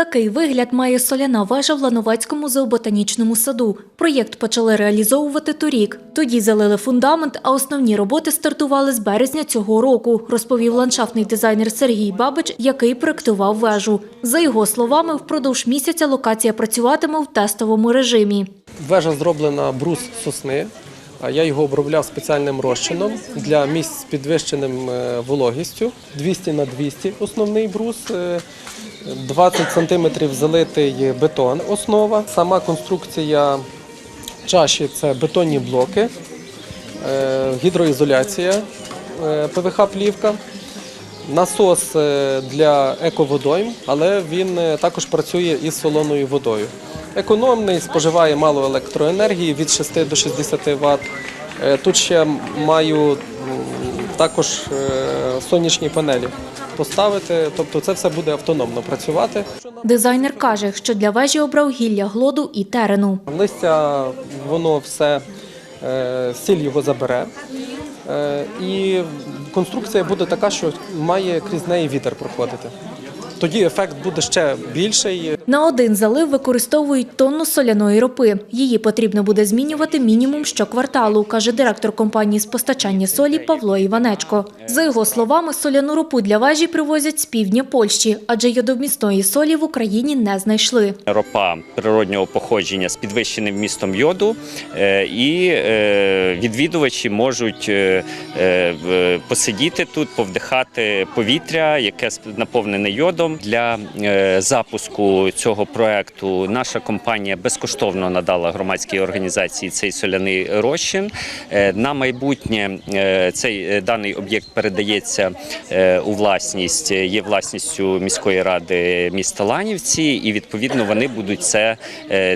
Такий вигляд має соляна вежа в Лановецькому зооботанічному саду. Проєкт почали реалізовувати торік. Тоді залили фундамент, а основні роботи стартували з березня цього року, розповів ландшафтний дизайнер Сергій Бабич, який проектував вежу. За його словами, впродовж місяця локація працюватиме в тестовому режимі. Вежа зроблена брус сосни. Я його обробляв спеціальним розчином для місць з підвищеним е, вологістю. 200 на 200 основний брус, е, 20 см залитий бетон основа. Сама конструкція чаші це бетонні блоки, е, гідроізоляція е, ПВХ-плівка. Насос е, для еководойм, але він також працює із солоною водою. Економний, споживає мало електроенергії від 6 до 60 Вт. Тут ще маю також е, сонячні панелі поставити, тобто це все буде автономно працювати. Дизайнер каже, що для вежі обрав гілля глоду і терену. Листя, воно все, е, сіль його забере. Е, І конструкція буде така, що має крізь неї вітер проходити. Тоді ефект буде ще більший. На один залив використовують тонну соляної ропи. Її потрібно буде змінювати мінімум щокварталу, каже директор компанії з постачання солі Павло Іванечко. За його словами, соляну ропу для вежі привозять з півдня Польщі, адже йодомісної солі в Україні не знайшли. ропа природнього походження з підвищеним вмістом йоду, е, і е, відвідувачі можуть е, посидіти тут, повдихати повітря, яке сп- наповнене йодом. Для е, запуску цього проекту наша компанія безкоштовно надала громадській організації цей соляний розчин. Е, На майбутнє е, цей даний об'єкт передається у власність, є власністю міської ради міста Ланівці, і відповідно вони будуть це,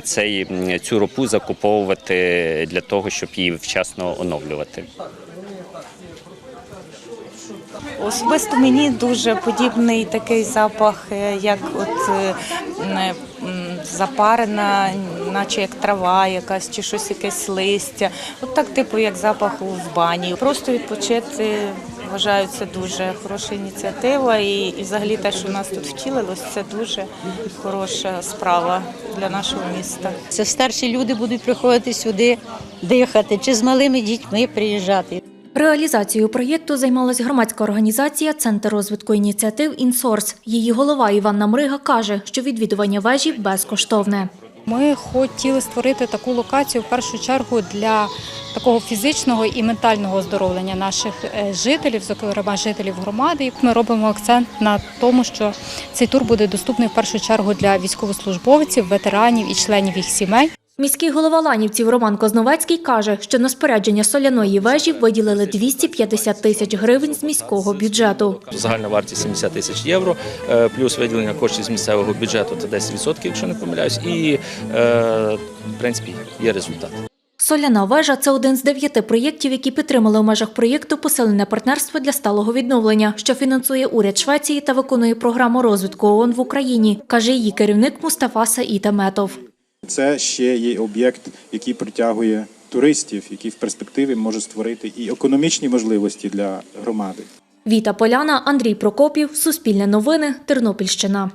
цей, цю ропу закуповувати для того, щоб її вчасно оновлювати. Особисто мені дуже подібний такий запах, е, як от е, м, запарена, наче як трава якась чи щось якесь листя. От так, типу, як запах в бані. Просто відпочити. Вважаю, це дуже хороша ініціатива, і, і взагалі те, що в нас тут втілилось, це дуже хороша справа для нашого міста. Це старші люди будуть приходити сюди дихати, чи з малими дітьми приїжджати. Реалізацією проєкту займалась громадська організація Центр розвитку ініціатив «Інсорс». Її голова Іванна Мрига каже, що відвідування вежі безкоштовне. Ми хотіли створити таку локацію в першу чергу для такого фізичного і ментального оздоровлення наших е, жителів, зокрема жителів громади. Ми робимо акцент на тому, що цей тур буде доступний в першу чергу для військовослужбовців, ветеранів і членів їх сімей. Міський голова Ланівців Роман Козновецький каже, що на спорядження соляної вежі виділили 250 тисяч гривень з міського бюджету. Загальна вартість 70 тисяч євро, е, плюс виділення коштів з місцевого бюджету це 10%, якщо не помиляюсь, і е, в принципі є результат. Соляна вежа це один з дев'яти проєктів, які підтримали у межах проєкту посилене партнерство для сталого відновлення, що фінансує уряд Швеції та виконує програму розвитку ООН в Україні, каже її керівник Мустафа Саїд Аметов. Це ще є об'єкт, який притягує туристів, який в перспективі може створити і економічні можливості для громади. Віта Поляна, Андрій Прокопів, Суспільне новини, Тернопільщина.